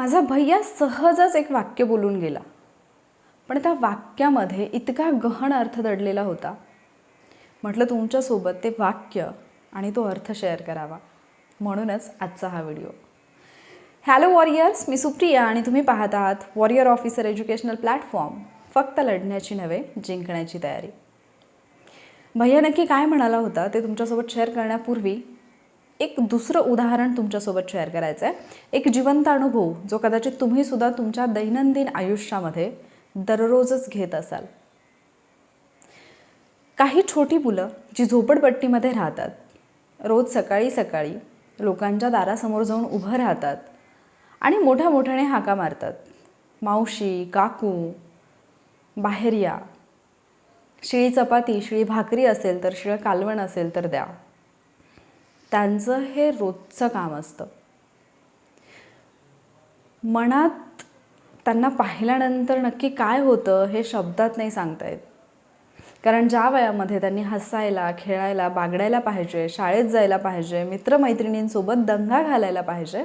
माझा भैया सहजच एक वाक्य बोलून गेला. पण त्या वाक्यामध्ये इतका गहन अर्थ दडलेला होता. म्हटलं तुमच्यासोबत ते वाक्य आणि तो अर्थ शेअर करावा. म्हणूनच आजचा हा व्हिडिओ. हॅलो वॉरियर्स मी सुप्रिया आणि तुम्ही पाहत आहात वॉरियर ऑफिसर एज्युकेशनल प्लॅटफॉर्म. फक्त लढण्याची नव्हे जिंकण्याची तयारी. भैया नक्की काय म्हणाला होता ते तुमच्यासोबत शेअर करण्यापूर्वी एक दुसरं उदाहरण तुमच्यासोबत शेअर करायचं आहे एक जिवंत अनुभव जो कदाचित तुम्ही सुद्धा तुमच्या दैनंदिन आयुष्यामध्ये दररोजच घेत असाल. काही छोटी मुलं जी झोपडपट्टीमध्ये राहतात रोज सकाळी सकाळी लोकांच्या दारासमोर जाऊन उभं राहतात आणि मोठ्या मोठ्याने हाका मारतात. मावशी काकू बाहेर या. शिळी चपाती शिळी भाकरी असेल तर शिळं कालवण असेल तर द्या. त्यांचं हे रोजचं काम असतं. मनात त्यांना पाहिल्यानंतर नक्की काय होतं हे शब्दात नाही सांगता येत. कारण ज्या वयामध्ये त्यांनी हसायला खेळायला बागडायला पाहिजे शाळेत जायला पाहिजे मित्रमैत्रिणींसोबत दंगा घालायला पाहिजे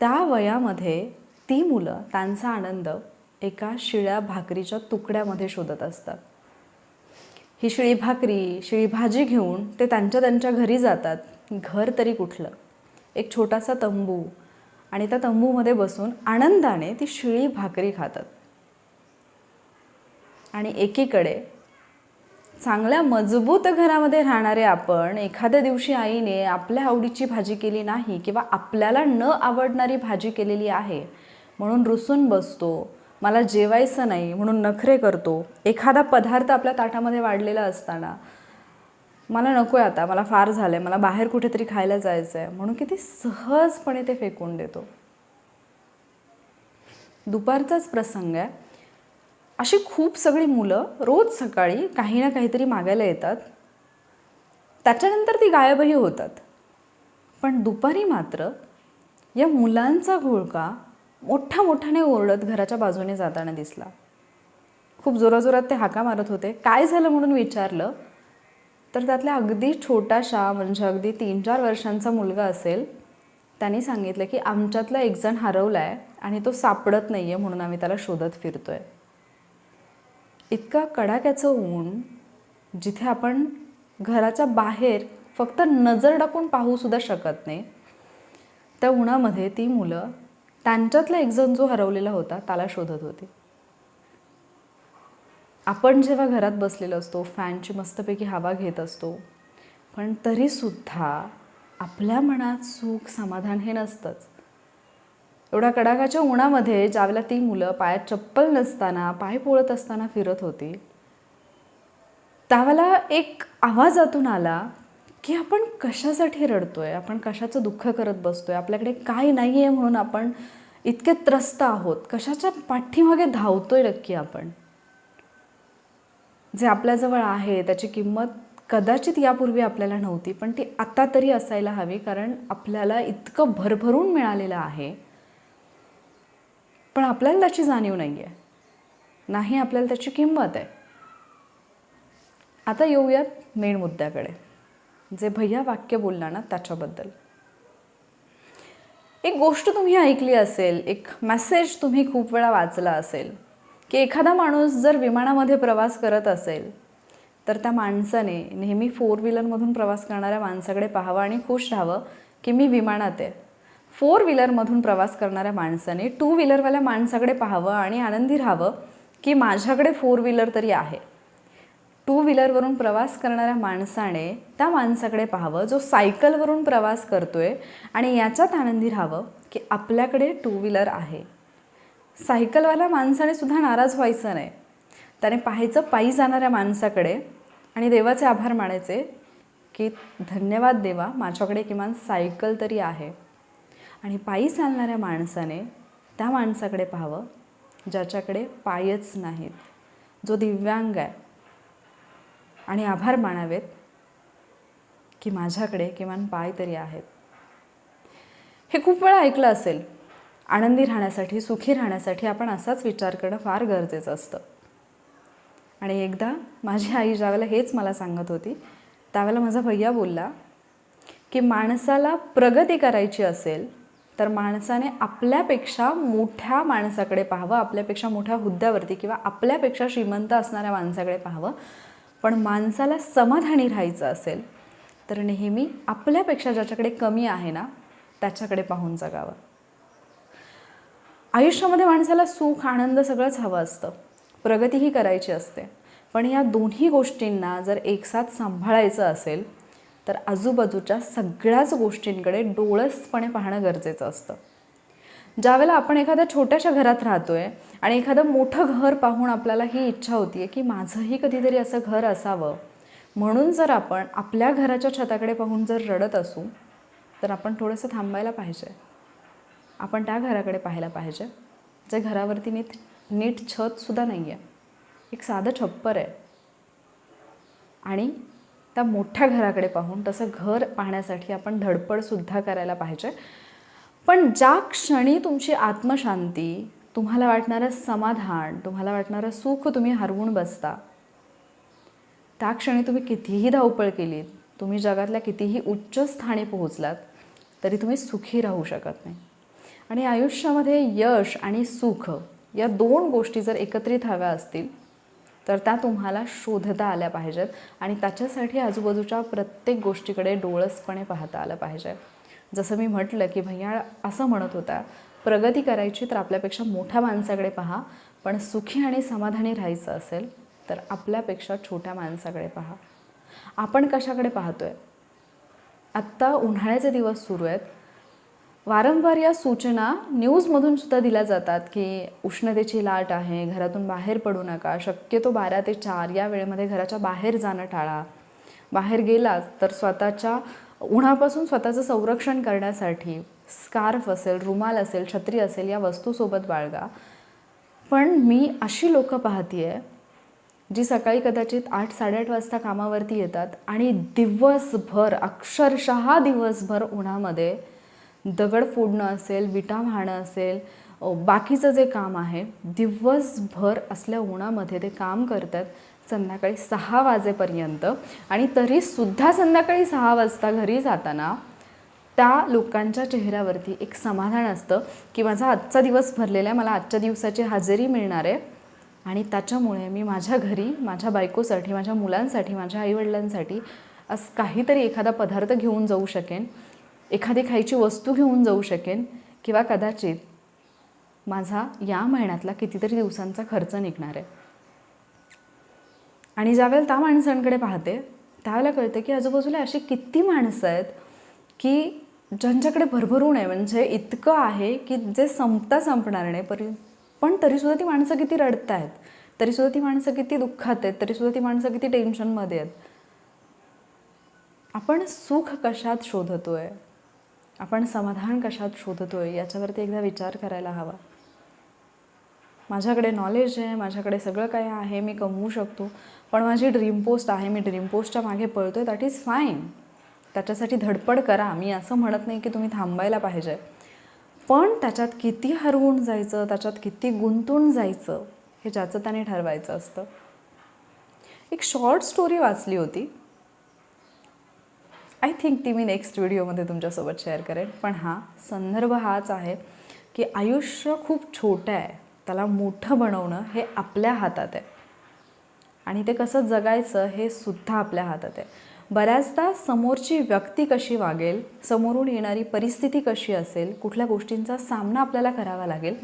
त्या वयामध्ये ती मुलं त्यांचा आनंद एका शिळ्या भाकरीच्या तुकड्यामध्ये शोधत असतात. ही शिळी भाकरी शिळी भाजी घेऊन ते त्यांच्या त्यांच्या घरी जातात. घर तरी कुठलं? एक छोटासा तंबू आणि त्या तंबूमध्ये बसून आनंदाने ती शिळी भाकरी खातात. आणि एकीकडे चांगल्या मजबूत घरामध्ये राहणारे आपण एखाद्या दिवशी आईने आपल्या आवडीची भाजी केली नाही किंवा आपल्याला न आवडणारी भाजी केलेली आहे म्हणून रुसून बसतो मला जेवायचं नाही म्हणून नखरे करतो. एखादा पदार्थ आपल्या ताटामध्ये वाढलेला असताना मला नको आहे आता मला फार झालं आहे मला बाहेर कुठेतरी खायला जायचं आहे म्हणून किती सहजपणे ते फेकून देतो. दुपारचाच प्रसंग आहे. अशी खूप सगळी मुलं रोज सकाळी काही ना काहीतरी मागायला येतात. त्याच्यानंतर ती गायबही होतात. पण दुपारी मात्र या मुलांचा घोळका मोठ्या मोठ्याने ओरडत घराच्या बाजूने जाताना दिसला. खूप जोराजोरात ते हाका मारत होते. काय झालं म्हणून विचारलं. तर त्यातल्या अगदी छोटाशा म्हणजे अगदी तीन चार वर्षांचा मुलगा असेल त्यांनी सांगितलं की आमच्यातला एक जण हरवला आहे आणि तो सापडत नाही आहे म्हणून आम्ही त्याला शोधत फिरतो आहे इतका कडाक्याचं ऊन जिथे आपण घराच्या बाहेर फक्त नजर टाकून पाहूसुद्धा शकत नाही त्या उन्हामध्ये ती मुलं त्यांच्यातला एक जण जो हरवलेला होता त्याला शोधत होती. आपण जेव्हा घरात बसलेलो असतो फॅनची मस्तपैकी हवा घेत असतो पण तरीसुद्धा आपल्या मनात सुख समाधान हे नसतंच. एवढ्या कडाकाच्या उन्हामध्ये ज्यावेळेला ती मुलं पायात चप्पल नसताना पाय पोळत असताना फिरत होती त्यावेळेला एक आवाजातून आला की आपण कशासाठी रडतोय? आपण कशाचं दुःख करत बसतोय? आपल्याकडे काय नाही आहे म्हणून आपण इतके त्रस्त आहोत. कशाच्या पाठीमागे धावतोय नक्की आपण? जे आपल्याजवळ आहे त्याची किंमत कदाचित यापूर्वी आपल्याला नव्हती पण ती आता तरी असायला हवी कारण आपल्याला इतकं भरभरून मिळालेलं आहे. पण आपल्याला त्याची जाणीव नाही आहे नाही आपल्याला त्याची किंमत आहे. आता येऊयात मेन मुद्द्याकडे. जे भैया वाक्य बोलला ना त्याच्याबद्दल. एक गोष्ट तुम्ही ऐकली असेल एक मेसेज तुम्ही खूप वेळा वाचला असेल की एखादा माणूस जर विमानामध्ये प्रवास करत असेल तर त्या माणसाने नेहमी फोर व्हीलरमधून प्रवास करणाऱ्या माणसाकडे पाहावं आणि खुश राहावं की मी विमानात आहे. फोर व्हीलरमधून प्रवास करणाऱ्या माणसाने टू व्हीलरवाल्या माणसाकडे पाहावं आणि आनंदी राहावं की माझ्याकडे फोर व्हीलर तरी आहे. टू व्हीलरवरून प्रवास करणाऱ्या माणसाने त्या माणसाकडे पाहावं जो सायकलवरून प्रवास करतोय आणि याच्यात आनंदी राहावं की आपल्याकडे टू व्हीलर आहे. सायकलवाल्या माणसाने सुद्धा नाराज व्हायचं नाही. त्याने पाहायचं पायी जाणाऱ्या माणसाकडे आणि देवाचे आभार मानायचे की धन्यवाद देवा माझ्याकडे किमान सायकल तरी आहे. आणि पायी चालणाऱ्या माणसाने त्या माणसाकडे पाहावं ज्याच्याकडे पायच नाहीत जो दिव्यांग आहे. आणि आभार मानावेत की माझ्याकडे किमान पाय तरी आहेत. हे खूप वेळा ऐकलं असेल. आनंदी राहण्यासाठी सुखी राहण्यासाठी आपण असाच विचार करणं फार गरजेचं असतं. आणि एकदा माझी आई ज्यावेळेला हेच मला सांगत होती त्यावेळेला माझा भैया बोलला की माणसाला प्रगती करायची असेल तर माणसाने आपल्यापेक्षा मोठ्या माणसाकडे पाहावं आपल्यापेक्षा मोठ्या हुद्द्यावरती किंवा आपल्यापेक्षा श्रीमंत असणाऱ्या माणसाकडे पाहावं. पण माणसाला समाधानी राहायचं असेल तर नेहमी आपल्यापेक्षा ज्याच्याकडे कमी आहे ना त्याच्याकडे पाहून जगावं. आयुष्यामध्ये माणसाला सुख आनंद सगळंच हवं असतं. प्रगतीही करायची असते. पण या दोन्ही गोष्टींना जर एकसाथ सांभाळायचं असेल तर आजूबाजूच्या सगळ्याच गोष्टींकडे डोळसपणे पाहणं गरजेचं असतं. ज्यावेळेला आपण एखाद्या छोट्याशा घरात राहतो आहे आणि एखादं मोठं घर पाहून आपल्याला ही इच्छा होती आहे की माझंही कधीतरी असं घर असावं म्हणून जर आपण आपल्या घराच्या छताकडे पाहून जर रडत असू तर आपण थोडंसं थांबायला पाहिजे. आपण त्या घराकडे पाहायला पाहिजे. जे घरावरती नीट नीट छतसुद्धा नाही आहे एक साधं छप्पर आहे. आणि त्या मोठ्या घराकडे पाहून तसं घर पाहण्यासाठी आपण धडपडसुद्धा करायला पाहिजे. पण ज्या क्षणी तुमची आत्मशांती तुम्हाला वाटणारं समाधान तुम्हाला वाटणारं सुख तुम्ही हरवून बसता त्या क्षणी तुम्ही कितीही धावपळ केलीत तुम्ही जगातल्या कितीही उच्च स्थानी पोहोचलात तरी तुम्ही सुखी राहू शकत नाही. आणि आयुष्यामध्ये यश आणि सुख या दोन गोष्टी जर एकत्रित हव्या असतील तर त्या तुम्हाला शोधता आल्या पाहिजेत आणि त्याच्यासाठी आजूबाजूच्या प्रत्येक गोष्टीकडे डोळसपणे पाहता आलं पाहिजे. जसं मी म्हटलं की भैया असं म्हणत होता प्रगती करायची तर आपल्यापेक्षा मोठ्या माणसाकडे पहा पण सुखी आणि समाधानी राहायचं असेल तर आपल्यापेक्षा छोट्या माणसाकडे पहा. आपण कशाकडे पाहतोय? आत्ता उन्हाळ्याचे दिवस सुरू आहेत वारंवार या सूचना न्यूजमधून सुद्धा दिल्या जातात की उष्णतेची लाट आहे घरातून बाहेर पडू नका शक्यतो बारा ते चार या वेळेमध्ये घराच्या बाहेर जाणं टाळा. बाहेर गेलात तर स्वतःच्या उन्हापासून स्वतःचं संरक्षण करण्यासाठी स्कार्फ असेल रुमाल असेल छत्री असेल या वस्तूसोबत बाळगा. पण मी अशी लोकं पाहतीये जी सकाळी कदाचित आठ साडेआठ वाजता कामावरती येतात आणि दिवसभर अक्षरशः दिवसभर उन्हामध्ये दगड फोडणं असेल विटा वाहणं असेल बाकीचं जे काम आहे दिवसभर असल्या उन्हामध्ये ते काम करतात संध्याकाळी सहा वाजेपर्यंत. आणि तरीसुद्धा संध्याकाळी सहा वाजता घरी जाताना त्या लोकांच्या चेहऱ्यावरती एक समाधान असतं की माझा आजचा दिवस भरलेला आहे मला आजच्या दिवसाची हजेरी मिळणार आहे. आणि त्याच्यामुळे मी माझ्या घरी माझ्या बायकोसाठी माझ्या मुलांसाठी माझ्या आईवडिलांसाठी असं काहीतरी एखादा पदार्थ घेऊन जाऊ शकेन. एखादी खायची वस्तू घेऊन जाऊ शकेन किंवा कदाचित माझा या महिन्यातला कितीतरी दिवसांचा खर्च निघणार आहे. आणि ज्यावेळेला त्या माणसांकडे पाहते त्यावेळेला कळतं की आजूबाजूला अशी किती माणसं आहेत की ज्यांच्याकडे भरभरून आहे. म्हणजे इतकं आहे की जे संपता संपणार नाही. परी पण तरीसुद्धा ती माणसं किती रडत आहेत. तरीसुद्धा ती माणसं किती दुःखात आहेत. तरीसुद्धा ती माणसं किती टेन्शनमध्ये आहेत. आपण सुख कशात शोधतो आहे आपण समाधान कशात शोधतो आहे याच्यावरती एकदा विचार करायला हवा. माझ्याकडे नॉलेज आहे माझ्याकडे सगळं काय आहे मी कमवू शकतो पण माझी ड्रीम पोस्ट आहे मी ड्रीम पोस्टच्या मागे पळतो आहे दॅट इज फाईन त्याच्यासाठी धडपड करा. मी असं म्हणत नाही की तुम्ही थांबायला पाहिजे. पण त्याच्यात किती हरवून जायचं त्याच्यात किती गुंतून जायचं हे ज्याचं त्याने ठरवायचं असतं. एक शॉर्ट स्टोरी वाचली होती. आय थिंक ती मी नेक्स्ट व्हिडिओमध्ये तुमच्यासोबत शेअर करेन. पण हा संदर्भ हाच आहे की आयुष्य खूप छोटं आहे. त्याला मोठं बनवणं हे आपल्या हातात आहे. आणि ते कसं जगायचं हे सुद्धा आपल्या हातात आहे. बऱ्याचदा समोरची व्यक्ती कशी वागेल समोरून येणारी परिस्थिती कशी असेल कुठल्या गोष्टींचा सामना आपल्याला करावा लागेल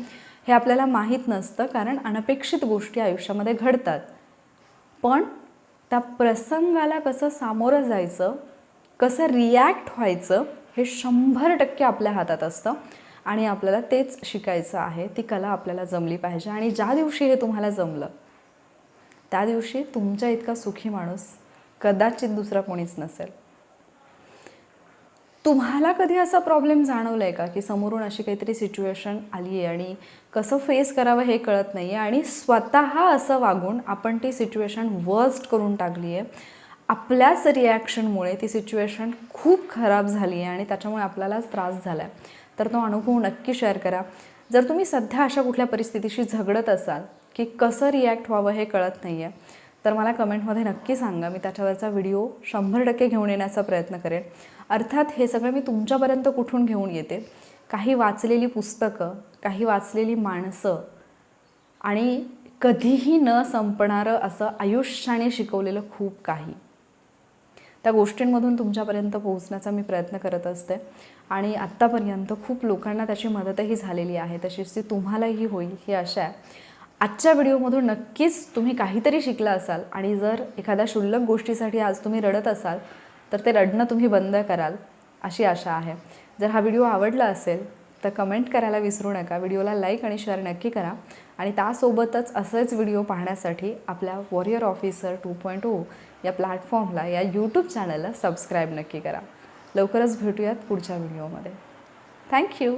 हे आपल्याला माहीत नसतं कारण अनपेक्षित गोष्टी आयुष्यामध्ये घडतात. पण त्या प्रसंगाला कसं सामोरं जायचं कसं रिॲक्ट व्हायचं हे शंभर टक्के आपल्या हातात असतं. आणि आपल्याला तेच शिकायचं आहे. ती कला आपल्याला जमली पाहिजे. आणि ज्या दिवशी हे तुम्हाला जमलं त्या दिवशी तुमच्या इतका सुखी माणूस कदाचित दुसरा कोणीच नसेल. तुम्हाला कधी असा प्रॉब्लेम जाणवला आहे का? की समोरून अशी काहीतरी सिच्युएशन आली आहे आणि कसं फेस करावं हे कळत नाही आहे आणि स्वतः असं वागून आपण ती सिच्युएशन वर्स्ट करून टाकली आहे आपल्याच रिॲक्शनमुळे ती सिच्युएशन खूप खराब झाली आहे आणि त्याच्यामुळे आपल्यालाच त्रास झाला आहे तर तो अनुभव नक्की शेअर करा. जर तुम्ही सध्या अशा कुठल्या परिस्थितीशी झगडत असाल की कसं रिॲक्ट व्हावं हे कळत नाही आहे तर मला कमेंटमध्ये नक्की सांगा. मी त्याच्यावरचा व्हिडिओ शंभर टक्के घेऊन येण्याचा प्रयत्न करेन. अर्थात हे सगळं मी तुमच्यापर्यंत कुठून घेऊन येते? काही वाचलेली पुस्तकं काही वाचलेली माणसं आणि कधीही न संपणारं असं आयुष्याने शिकवलेलं खूप काही. त्या गोष्टींमधून तुमच्यापर्यंत पोहोचण्याचा मी प्रयत्न करत असते. आणि आत्तापर्यंत खूप लोकांना त्याची मदतही झालेली आहे. तशीच ती तुम्हालाही होईल ही आशा आहे. आजच्या व्हिडिओमधून नक्कीच तुम्ही काहीतरी शिकला असाल आणि जर एखाद्या क्षुल्लक गोष्टीसाठी आज तुम्ही रडत असाल तर ते रडणं तुम्ही बंद कराल अशी आशा आहे. जर हा व्हिडिओ आवडला असेल तर कमेंट करायला विसरू नका. व्हिडिओला लाईक आणि शेअर नक्की करा. आणि त्यासोबतच असेच व्हिडिओ पाहण्यासाठी आपल्या warrior officer two point O या प्लॅटफॉर्मला या यूट्यूब चॅनलला सबस्क्राईब नक्की करा. लवकरच भेटूयात पुढच्या व्हिडिओमध्ये थँक्यू